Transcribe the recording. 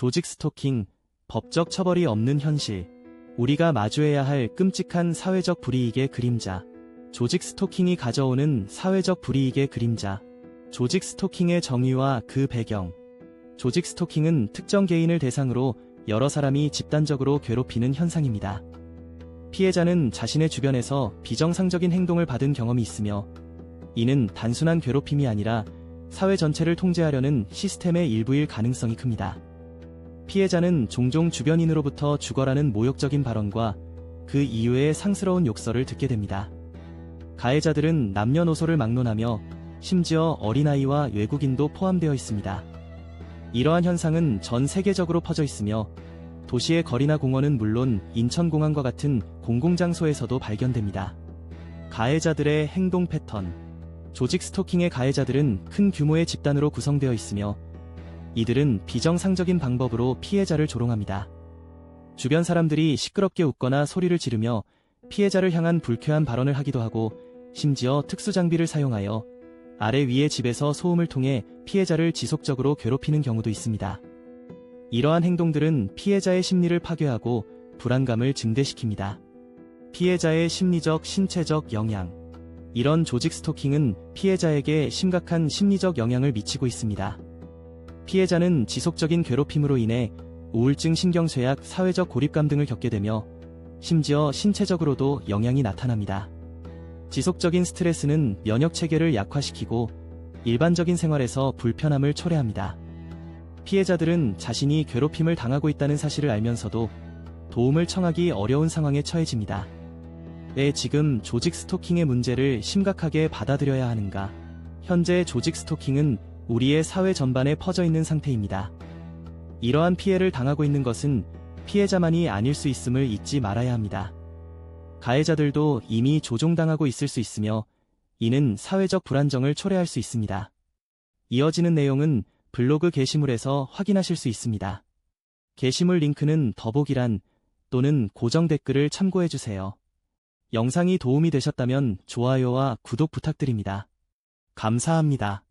조직 스토킹, 법적 처벌이 없는 현실, 우리가 마주해야 할 끔찍한 사회적 불이익의 그림자, 조직 스토킹이 가져오는 사회적 불이익의 그림자, 조직 스토킹의 정의와 그 배경, 조직 스토킹은 특정 개인을 대상으로 여러 사람이 집단적으로 괴롭히는 현상입니다. 피해자는 자신의 주변에서 비정상적인 행동을 받은 경험이 있으며 이는 단순한 괴롭힘이 아니라 사회 전체를 통제하려는 시스템의 일부일 가능성이 큽니다. 피해자는 종종 주변인으로부터 죽어라는 모욕적인 발언과 그 이후의 상스러운 욕설을 듣게 됩니다. 가해자들은 남녀노소를 막론하며 심지어 어린아이와 외국인도 포함되어 있습니다. 이러한 현상은 전 세계적으로 퍼져 있으며 도시의 거리나 공원은 물론 인천공항과 같은 공공장소에서도 발견됩니다. 가해자들의 행동 패턴 조직 스토킹의 가해자들은 큰 규모의 집단으로 구성되어 있으며 이들은 비정상적인 방법으로 피해자를 조롱합니다. 주변 사람들이 시끄럽게 웃거나 소리를 지르며 피해자를 향한 불쾌한 발언을 하기도 하고 심지어 특수 장비를 사용하여 아래 위의 집에서 소음을 통해 피해자를 지속적으로 괴롭히는 경우도 있습니다. 이러한 행동들은 피해자의 심리를 파괴하고 불안감을 증대시킵니다. 피해자의 심리적, 신체적 영향. 이런 조직 스토킹은 피해자에게 심각한 심리적 영향을 미치고 있습니다. 피해자는 지속적인 괴롭힘으로 인해 우울증, 신경쇠약, 사회적 고립감 등을 겪게 되며 심지어 신체적으로도 영향이 나타납니다. 지속적인 스트레스는 면역 체계를 약화시키고 일반적인 생활에서 불편함을 초래합니다. 피해자들은 자신이 괴롭힘을 당하고 있다는 사실을 알면서도 도움을 청하기 어려운 상황에 처해집니다. 왜 지금 조직 스토킹의 문제를 심각하게 받아들여야 하는가? 현재 조직 스토킹은 우리의 사회 전반에 퍼져 있는 상태입니다. 이러한 피해를 당하고 있는 것은 피해자만이 아닐 수 있음을 잊지 말아야 합니다. 가해자들도 이미 조종당하고 있을 수 있으며 이는 사회적 불안정을 초래할 수 있습니다. 이어지는 내용은 블로그 게시물에서 확인하실 수 있습니다. 게시물 링크는 더보기란 또는 고정 댓글을 참고해주세요. 영상이 도움이 되셨다면 좋아요와 구독 부탁드립니다. 감사합니다.